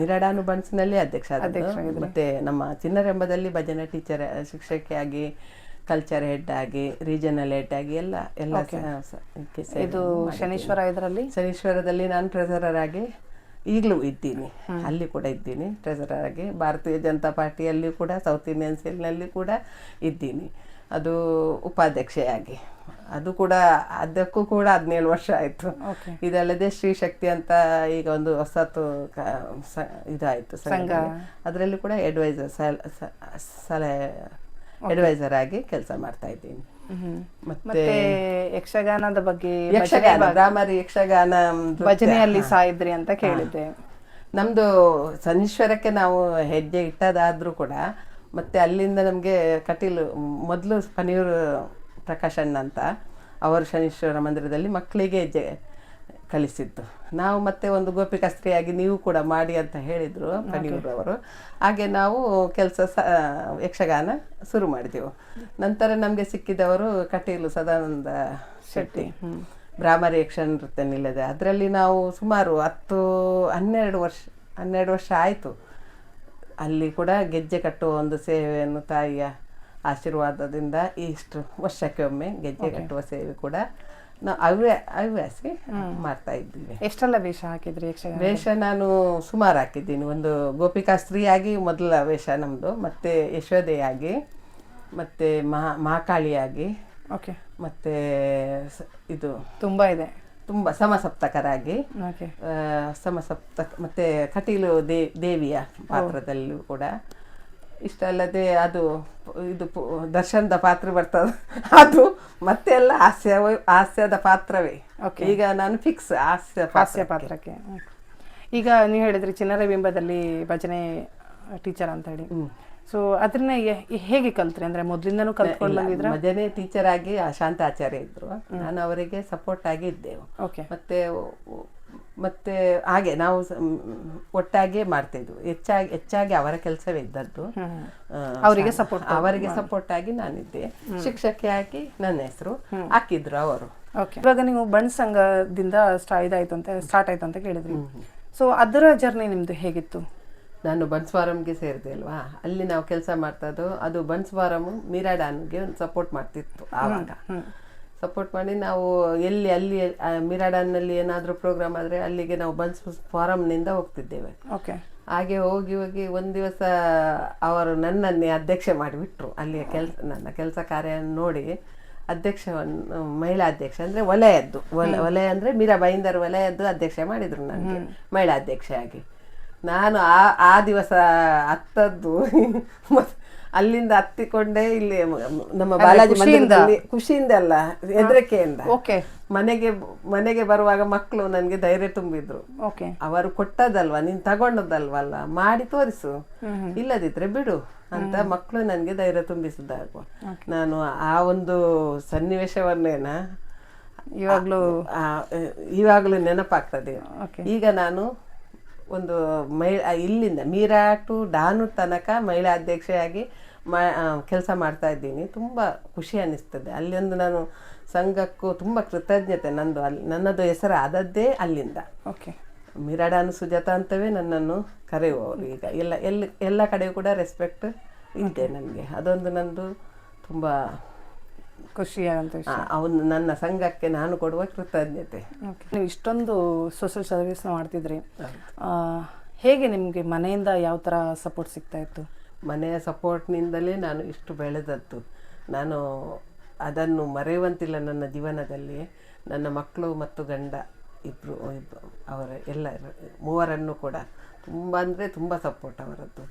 ಮಿರಡಾನು ಬನ್ಸ್ನಲ್ಲಿ ಅಧ್ಯಕ್ಷ ಮತ್ತೆ ನಮ್ಮ ಚಿನ್ನರೆಂಬದಲ್ಲಿ ಭಜನೆ ಟೀಚರ್ ಶಿಕ್ಷಕಿಯಾಗಿ ಕಲ್ಚರ್ ಹೆಡ್ ಆಗಿ ರೀಜನಲ್ ಹೆಡ್ ಆಗಿ ಎಲ್ಲ ಎಲ್ಲ ಇದು. ಶನೀಶ್ವರ ಇದರಲ್ಲಿ? ಶನೀಶ್ವರದಲ್ಲಿ ನಾನು ಟ್ರೆಸರರ್ ಆಗಿ ಈಗಲೂ ಇದ್ದೀನಿ. ಅಲ್ಲಿ ಕೂಡ ಇದ್ದೀನಿ ಟ್ರೆಸರರ್ ಆಗಿ. ಭಾರತೀಯ ಜನತಾ ಪಾರ್ಟಿಯಲ್ಲಿ ಕೂಡ ಸೌತ್ ಇಂಡಿಯನ್ ಸೆಲ್ನಲ್ಲಿ ಕೂಡ ಇದ್ದೀನಿ. ಅದು ಉಪಾಧ್ಯಕ್ಷೆಯಾಗಿ ಅದು ಕೂಡ ಅದಕ್ಕೂ ಕೂಡ ಹದಿನೇಳು ವರ್ಷ ಆಯಿತು. ಇದಲ್ಲದೆ ಶ್ರೀ ಶಕ್ತಿ ಅಂತ ಈಗ ಒಂದು ಹೊಸತು ಇದಾಯಿತು ಸ- ಇದಾಯಿತು ಅದರಲ್ಲಿ ಕೂಡ ಅಡ್ವೈಸರ್ ಸಲಹೆ ಅಡ್ವೈಸರ್ ಆಗಿ ಕೆಲಸ ಮಾಡ್ತಾ ಇದ್ದೀನಿ. ಮತ್ತೆ ಯಕ್ಷಗಾನದ ಬಗ್ಗೆ ಯಕ್ಷಗಾನ ಬ್ರಾಹ್ಮರಿ ಯಕ್ಷಗಾನ. ಭಜನೆಯಲ್ಲಿ ಸಾಯಿದ್ರಿ ಅಂತ ಕೇಳಿದ್ದೆ. ನಮ್ದು ಸನೀಶ್ವರಕ್ಕೆ ನಾವು ಹೆಜ್ಜೆ ಇಟ್ಟದಾದ್ರೂ ಕೂಡ ಮತ್ತೆ ಅಲ್ಲಿಂದ ನಮಗೆ ಕಟೀಲು ಮೊದಲು ಪನಿಯೂರು ಪ್ರಕಾಶಣ್ಣ ಅಂತ ಅವರು ಶನೀಶ್ವರ ಮಂದಿರದಲ್ಲಿ ಮಕ್ಕಳಿಗೆ ಹೆಜ್ಜೆ ಕಲಿಸಿದ್ದು. ನಾವು ಮತ್ತೆ ಒಂದು ಗೋಪಿಕಾಸ್ತ್ರೀಯಾಗಿ ನೀವು ಕೂಡ ಮಾಡಿ ಅಂತ ಹೇಳಿದರು ಅವರು ಹಾಗೆ ನಾವು ಕೆಲಸ ಸ ಯಕ್ಷಗಾನ ಶುರು ಮಾಡಿದೆವು. ನಂತರ ನಮಗೆ ಸಿಕ್ಕಿದವರು ಕಟೀಲು ಸದಾನಂದ ಶೆಟ್ಟಿ. ಬ್ರಾಹ್ಮರಿ ಯಕ್ಷ ನೃತ್ಯ ನಿಲ್ಲದೆ. ಅದರಲ್ಲಿ ನಾವು ಸುಮಾರು ಹತ್ತು ಹನ್ನೆರಡು ವರ್ಷ ಹನ್ನೆರಡು ವರ್ಷ ಆಯಿತು. ಅಲ್ಲಿ ಕೂಡ ಗೆಜ್ಜೆ ಕಟ್ಟುವ ಒಂದು ಸೇವೆಯನ್ನು ತಾಯಿಯ ಆಶೀರ್ವಾದದಿಂದ ಇಷ್ಟು ವರ್ಷಕ್ಕೆ ಒಮ್ಮೆ ಗೆಜ್ಜೆ ಕಟ್ಟುವ ಸೇವೆ ಕೂಡ ನಾವು ಅವ್ಯ ಹವ್ಯಾಸಿ ಮಾಡ್ತಾ ಇದ್ದೀವಿ. ಎಷ್ಟೆಲ್ಲ ವೇಷ ಹಾಕಿದ್ರಿ ಯಕ್ಷಗಾನ? ವೇಷ ನಾನು ಸುಮಾರು ಹಾಕಿದ್ದೀನಿ. ಒಂದು ಗೋಪಿಕಾ ಸ್ತ್ರೀಯಾಗಿ ಮೊದಲ ವೇಷ ನಮ್ಮದು ಮತ್ತು ಯಶೋದೆಯಾಗಿ ಮತ್ತು ಮಹಾ ಮಹಾಕಾಳಿಯಾಗಿ ಓಕೆ. ಮತ್ತು ಇದು ತುಂಬ ಇದೆ. ತುಂಬ ಸಮಸಪ್ತಕರಾಗಿ ಸಮಸಪ್ತಕ ಮತ್ತು ಕಟೀಲು ದೇ ದೇವಿಯ ಪಾತ್ರದಲ್ಲೂ ಕೂಡ. ಇಷ್ಟಲ್ಲದೆ ಅದು ಇದು ದರ್ಶನದ ಪಾತ್ರ ಬರ್ತದೆ. ಅದು ಮತ್ತೆ ಎಲ್ಲ ಹಾಸ್ಯ ಹಾಸ್ಯದ ಪಾತ್ರವೇ. ಈಗ ನಾನು ಫಿಕ್ಸ್ ಹಾಸ್ಯ ಹಾಸ್ಯ ಪಾತ್ರಕ್ಕೆ. ಈಗ ನೀವು ಹೇಳಿದ್ರಿ ಚಿನ್ನರ ಬಿಂಬದಲ್ಲಿ ಭಜನೆ ಟೀಚರ್ ಅಂತ ಹೇಳಿ. ಸೊ ಅದನ್ನ ಹೇಗೆ ಕಲ್ತ್ರಿ? ಅಂದ್ರೆ ಮೊದ್ಲಿಂದನೂ ಕಲ್ತ್ಕೊಂಡು ಬಂದಿದ್ರ? ಭಜನೆ ಟೀಚರ್ ಆಗಿ ಆ ಶಾಂತ ಆಚಾರ್ಯ ಇದ್ರು. ನಾನು ಅವರಿಗೆ ಸಪೋರ್ಟ್ ಆಗಿ ಇದ್ದೆವು ಓಕೆ ಮತ್ತೆ ಮತ್ತೆ ಹಾಗೆ ನಾವು ಒಟ್ಟಾಗೆ ಮಾಡ್ತಾ ಒಟ್ಟಾಗಿ ಮಾಡ್ತಿದ್ವು ಹೆಚ್ಚಾಗಿ ಹೆಚ್ಚಾಗಿ ಅವರ ಕೆಲಸವೇ ಇದ್ದದ್ದು. ಅವರಿಗೆ ಸಪೋರ್ಟ್ ಅವರಿಗೆ ಸಪೋರ್ಟ್ ಆಗಿ ನಾನಿದ್ದೆ. ಶಿಕ್ಷಕಿ ಹಾಕಿ ನನ್ನ ಹೆಸರು ಹಾಕಿದ್ರು ಅವರು. ಓಕೆ ಇವಾಗ ನೀವು ಬಣ್ಣ ಸಂಘದಿಂದ ಸ್ಟಾ ಇದಾಯ್ತು ಅಂತ ಸ್ಟಾರ್ಟ್ ಆಯ್ತು ಅಂತ ಕೇಳಿದ್ರಿ. ಸೊ ಅದರ ಜರ್ನಿ ನಿಮ್ದು ಹೇಗಿತ್ತು? ನಾನು ಬನ್ಸ್ವಾರಮ್ಗೆ ಸೇರಿದೆ ಅಲ್ವಾ? ಅಲ್ಲಿ ನಾವು ಕೆಲಸ ಮಾಡ್ತಾ ಅದು ಬನ್ಸ್ವಾರಮ್ ಮೀರಾಡಾನ್ಗೆ ಒಂದು ಸಪೋರ್ಟ್ ಮಾಡ್ತಿತ್ತು ಆವಾಗ. ಸಪೋರ್ಟ್ ಮಾಡಿ ನಾವು ಎಲ್ಲಿ ಅಲ್ಲಿ ಮಿರಾಡನ್ನಲ್ಲಿ ಏನಾದರೂ ಪ್ರೋಗ್ರಾಮ್ ಆದರೆ ಅಲ್ಲಿಗೆ ನಾವು ಬನ್ಸ್ ಫಾರಮ್ನಿಂದ ಹೋಗ್ತಿದ್ದೇವೆ. ಓಕೆ ಹಾಗೆ ಹೋಗಿ ಹೋಗಿ ಒಂದು ದಿವಸ ಅವರು ನನ್ನನ್ನೇ ಅಧ್ಯಕ್ಷೆ ಮಾಡಿಬಿಟ್ರು. ಅಲ್ಲಿಯ ಕೆಲಸ ನನ್ನ ಕೆಲಸ ಕಾರ್ಯ ನೋಡಿ ಅಧ್ಯಕ್ಷವನ್ನು ಮಹಿಳಾ ಅಧ್ಯಕ್ಷ ಅಂದರೆ ವಲಯದ್ದು. ವಲ ವಲಯ ಅಂದರೆ ಮೀರಾ ಬೈಂದರ್ ವಲಯದ್ದು ಅಧ್ಯಕ್ಷೆ ಮಾಡಿದರು ನನಗೆ ಮಹಿಳಾ ಅಧ್ಯಕ್ಷೆಯಾಗಿ ನಾನು ಆ ಆ ದಿವಸ ಹತ್ತದ್ದು *laughs* ಅಲ್ಲಿಂದ ಹತ್ತಿಕೊಂಡೇ ಇಲ್ಲಿ ನಮ್ಮ ಬಾಲಾಜಿ ಖುಷಿಯಿಂದ? ಮಂದಿರದಲ್ಲಿ ಖುಷಿಯಿಂದ ಅಲ್ಲ ಹೆದರಿಕೆಯಿಂದ ಓಕೆ. ಮನೆಗೆ ಮನೆಗೆ ಬರುವಾಗ ಮಕ್ಕಳು ನನಗೆ ಧೈರ್ಯ ತುಂಬಿದ್ರು. ಓಕೆ. ಅವರು ಕೊಟ್ಟದಲ್ವಾ ನೀನ್ ತಗೊಂಡದಲ್ವಲ್ಲ ಮಾಡಿ ತೋರಿಸು. ಇಲ್ಲದಿದ್ರೆ ಬಿಡು ಅಂತ ಮಕ್ಕಳು ನನಗೆ ಧೈರ್ಯ ತುಂಬಿಸಿದಾಗ ನಾನು ಆ ಒಂದು ಸನ್ನಿವೇಶವನ್ನೇನ ಇವಾಗಲೂ ಇವಾಗಲೂ ನೆನಪಾಗ್ತದೆ. ಈಗ ನಾನು ಒಂದು ಮಹಿ ಇಲ್ಲಿಂದ ಮೀರಾ ಟು ಡಾನು ತನಕ ಮಹಿಳಾ ಅಧ್ಯಕ್ಷೆಯಾಗಿ ಮಾ ಕೆಲಸ ಮಾಡ್ತಾ ಇದ್ದೀನಿ. ತುಂಬ ಖುಷಿ ಅನ್ನಿಸ್ತದೆ ಅಲ್ಲೊಂದು ಒಂದು ನಾನು ಸಂಘಕ್ಕೂ ತುಂಬ ಕೃತಜ್ಞತೆ. ನಂದು ಅಲ್ಲಿ ನನ್ನದು ಹೆಸರು ಆದದ್ದೇ ಅಲ್ಲಿಂದ. ಓಕೆ. ಮಿರಾಡಾನು ಸುಜಾತ ಅಂತವೇ ನನ್ನನ್ನು ಕರೆಯುವವರು ಈಗ. ಎಲ್ಲ ಎಲ್ಲ ಎಲ್ಲ ಕಡೆಯೂ ಕೂಡ ರೆಸ್ಪೆಕ್ಟ್ ಇದೆ ನನಗೆ. ಅದೊಂದು ನಂದು ತುಂಬ ಖುಷಿ ವಿಷಯ. ಅವನು ನನ್ನ ಸಂಘಕ್ಕೆ ನಾನು ಕೊಡುವ ಕೃತಜ್ಞತೆ. ನೀವು ಇಷ್ಟೊಂದು ಸೋಷಿಯಲ್ ಸರ್ವಿಸ್ನ ಮಾಡ್ತಿದ್ರಿ. ಹೇಗೆ ನಿಮಗೆ ಮನೆಯಿಂದ ಯಾವ ಥರ ಸಪೋರ್ಟ್ ಸಿಗ್ತಾ ಇತ್ತು? ಮನೆಯ ಸಪೋರ್ಟ್ನಿಂದಲೇ ನಾನು ಇಷ್ಟು ಬೆಳೆದದ್ದು. ನಾನು ಅದನ್ನು ಮರೆಯುವಂತಿಲ್ಲ ನನ್ನ ಜೀವನದಲ್ಲಿ. ನನ್ನ ಮಕ್ಕಳು ಮತ್ತು ಗಂಡ ಇಬ್ಬರು ಅವರ ಎಲ್ಲ ಮೂವರನ್ನು ಕೂಡ ತುಂಬ ಅಂದರೆ ತುಂಬ ಸಪೋರ್ಟ್ ಅವರದ್ದು.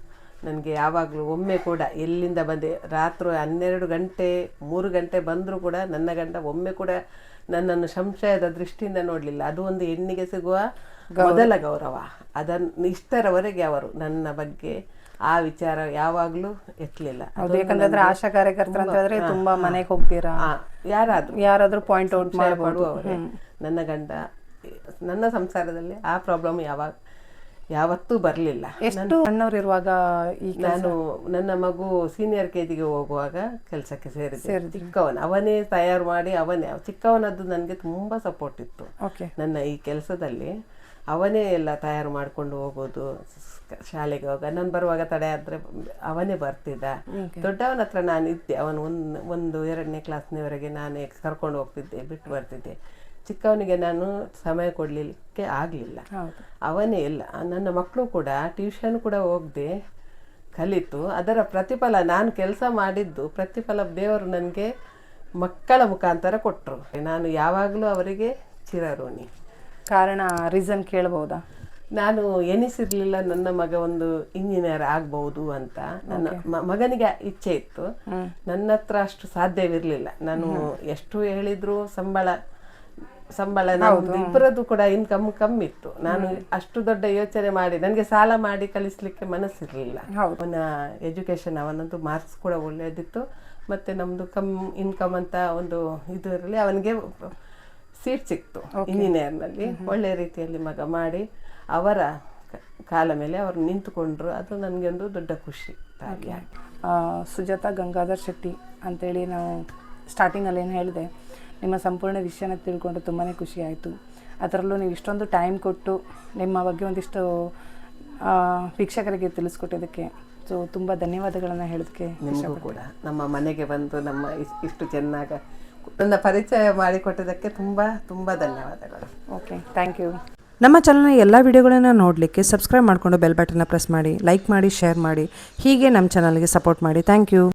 ನನಗೆ ಯಾವಾಗಲೂ ಒಮ್ಮೆ ಕೂಡ ಎಲ್ಲಿಂದ ಬಂದೆ ರಾತ್ರಿ ಹನ್ನೆರಡು ಗಂಟೆ ಮೂರು ಗಂಟೆ ಬಂದರೂ ಕೂಡ ನನ್ನ ಗಂಡ ಒಮ್ಮೆ ಕೂಡ ನನ್ನನ್ನು ಸಂಶಯದ ದೃಷ್ಟಿಯಿಂದ ನೋಡಲಿಲ್ಲ. ಅದು ಒಂದು ಹೆಣ್ಣಿಗೆ ಸಿಗುವ ಮೊದಲ ಗೌರವ. ಅದನ್ನು ಇಷ್ಟರವರೆಗೆ ಅವರು ನನ್ನ ಬಗ್ಗೆ ಆ ವಿಚಾರ ಯಾವಾಗಲೂ ಎತ್ತಲಿಲ್ಲ ಹೌದು ಯಾಕಂದ್ರೆ ಆಶಾ ಕಾರ್ಯಕರ್ತರ ಅಂತ ಹೇಳಿದ್ರೆ ತುಂಬಾ ಮನೆಗೆ ಹೋಗ್ತೀರಾ? ಯಾರಾದ್ರೂ ಯಾರಾದ್ರೂ ಪಾಯಿಂಟ್ ಔಟ್ ಮಾಡಬಹುದು ನನ್ನ ಗಂಡ ನನ್ನ ಸಂಸಾರದಲ್ಲಿ ಆ ಪ್ರಾಬ್ಲಮ್ ಯಾವಾಗ ಯಾವತ್ತೂ ಬರಲಿಲ್ಲ. ಎಷ್ಟು ಸಣ್ಣವ್ರು ಇರುವಾಗ ಈ ನಾನು ನನ್ನ ಮಗು ಸೀನಿಯರ್ ಕೆ ಜಿಗೆ ಹೋಗುವಾಗ ಕೆಲಸಕ್ಕೆ ಸೇರಿದೆ ಚಿಕ್ಕವನ ಅವನೇ ತಯಾರು ಮಾಡಿ ಅವನೇ ಚಿಕ್ಕವನದ್ದು ನನಗೆ ತುಂಬ ಸಪೋರ್ಟ್ ಇತ್ತು. ನನ್ನ ಈ ಕೆಲಸದಲ್ಲಿ ಅವನೇ ಎಲ್ಲ ತಯಾರು ಮಾಡ್ಕೊಂಡು ಹೋಗೋದು ಶಾಲೆಗೆ ಹೋಗ ನಾನು ಬರುವಾಗ ತಡೆ ಆದರೆ ಅವನೇ ಬರ್ತಿದ್ದ. ದೊಡ್ಡವನ ಹತ್ರ ನಾನು ಇದ್ದೆ ಅವನು ಒಂದು ಒಂದು ಎರಡನೇ ಕ್ಲಾಸ್ನವರೆಗೆ ನಾನೇ ಕರ್ಕೊಂಡು ಹೋಗ್ತಿದ್ದೆ ಬಿಟ್ಟು ಬರ್ತಿದ್ದೆ. ಚಿಕ್ಕವನಿಗೆ ನಾನು ಸಮಯ ಕೊಡಲಿಕ್ಕೆ ಆಗಲಿಲ್ಲ. ಅವನೇ ಇಲ್ಲ ನನ್ನ ಮಕ್ಕಳು ಕೂಡ ಟ್ಯೂಷನ್ ಕೂಡ ಹೋಗದೆ ಕಲಿತು. ಅದರ ಪ್ರತಿಫಲ ನಾನು ಕೆಲಸ ಮಾಡಿದ್ದು ಪ್ರತಿಫಲ ದೇವರು ನನಗೆ ಮಕ್ಕಳ ಮುಖಾಂತರ ಕೊಟ್ಟರು ನಾನು ಯಾವಾಗಲೂ ಅವರಿಗೆ ಚಿರಋಣಿ. ಕಾರಣ ರೀಸನ್ ಕೇಳಬಹುದಾ ನಾನು ಎನಿಸಿರ್ಲಿಲ್ಲ ನನ್ನ ಮಗ ಒಂದು ಇಂಜಿನಿಯರ್ ಆಗ್ಬಹುದು ಅಂತ. ನನ್ನ ಮಗನಿಗೆ ಇಚ್ಛೆ ಇತ್ತು. ನನ್ನ ಹತ್ರ ಅಷ್ಟು ಸಾಧ್ಯವಿರಲಿಲ್ಲ. ನಾನು ಎಷ್ಟು ಹೇಳಿದ್ರು ಸಂಬಳ ಸಂಬಳ ನಮ್ದು ಇಬ್ಬರದ್ದು ಕೂಡ ಇನ್ಕಮ್ ಕಮ್ಮಿ ಇತ್ತು. ನಾನು ಅಷ್ಟು ದೊಡ್ಡ ಯೋಚನೆ ಮಾಡಿ ನನಗೆ ಸಾಲ ಮಾಡಿ ಕಲಿಸ್ಲಿಕ್ಕೆ ಮನಸ್ಸಿರಲಿಲ್ಲ. ಅವನ ಎಜುಕೇಶನ್ ಅವನದ್ದು ಮಾರ್ಕ್ಸ್ ಕೂಡ ಒಳ್ಳೆಯದಿತ್ತು ಮತ್ತೆ ನಮ್ದು ಕಮ್ ಇನ್ಕಮ್ ಅಂತ ಒಂದು ಇದರಲ್ಲಿ ಅವನಿಗೆ ಸೀಟ್ ಸಿಕ್ತು ಇಂಜಿನಿಯರ್ನಲ್ಲಿ. ಒಳ್ಳೆ ರೀತಿಯಲ್ಲಿ ಮಗ ಮಾಡಿ ಅವರ ಕಾಲ ಮೇಲೆ ಅವರು ನಿಂತುಕೊಂಡ್ರು. ಅದು ನನಗೆ ಒಂದು ದೊಡ್ಡ ಖುಷಿ ಸುಜಾತ ಗಂಗಾಧರ್ ಶೆಟ್ಟಿ ಅಂತೇಳಿ ನಾವು ಸ್ಟಾರ್ಟಿಂಗಲ್ಲಿ ಏನು ಹೇಳಿದೆ ನಿಮ್ಮ ಸಂಪೂರ್ಣ ವಿಷಯನ ತಿಳ್ಕೊಂಡು ತುಂಬಾ ಖುಷಿ ಆಯಿತು. ಅದರಲ್ಲೂ ನೀವು ಇಷ್ಟೊಂದು ಟೈಮ್ ಕೊಟ್ಟು ನಿಮ್ಮ ಬಗ್ಗೆ ಒಂದಿಷ್ಟು ವೀಕ್ಷಕರಿಗೆ ತಿಳಿಸ್ಕೊಟ್ಟಿದ್ದಕ್ಕೆ ಸೊ ತುಂಬ ಧನ್ಯವಾದಗಳನ್ನು ಹೇಳೋದಕ್ಕೆ ನಿಮಗೂ ಕೂಡ. ನಮ್ಮ ಮನೆಗೆ ಬಂದು ನಮ್ಮ ಇಷ್ಟು ಚೆನ್ನಾಗ ನನ್ನ ಪರಿಚಯ ಮಾಡಿಕೊಟ್ಟಿದ್ದಕ್ಕೆ ತುಂಬ ತುಂಬ ಧನ್ಯವಾದಗಳು. ಓಕೆ ಥ್ಯಾಂಕ್ ಯು ನಮ್ಮ ಚಾನಲ್ನ ಎಲ್ಲ ವಿಡಿಯೋಗಳನ್ನು ನೋಡಲಿಕ್ಕೆ ಸಬ್ಸ್ಕ್ರೈಬ್ ಮಾಡಿಕೊಂಡು ಬೆಲ್ ಬಟನ್ನ ಪ್ರೆಸ್ ಮಾಡಿ ಲೈಕ್ ಮಾಡಿ ಶೇರ್ ಮಾಡಿ ಹೀಗೆ ನಮ್ಮ ಚಾನಲ್ಗೆ ಸಪೋರ್ಟ್ ಮಾಡಿ. Thank you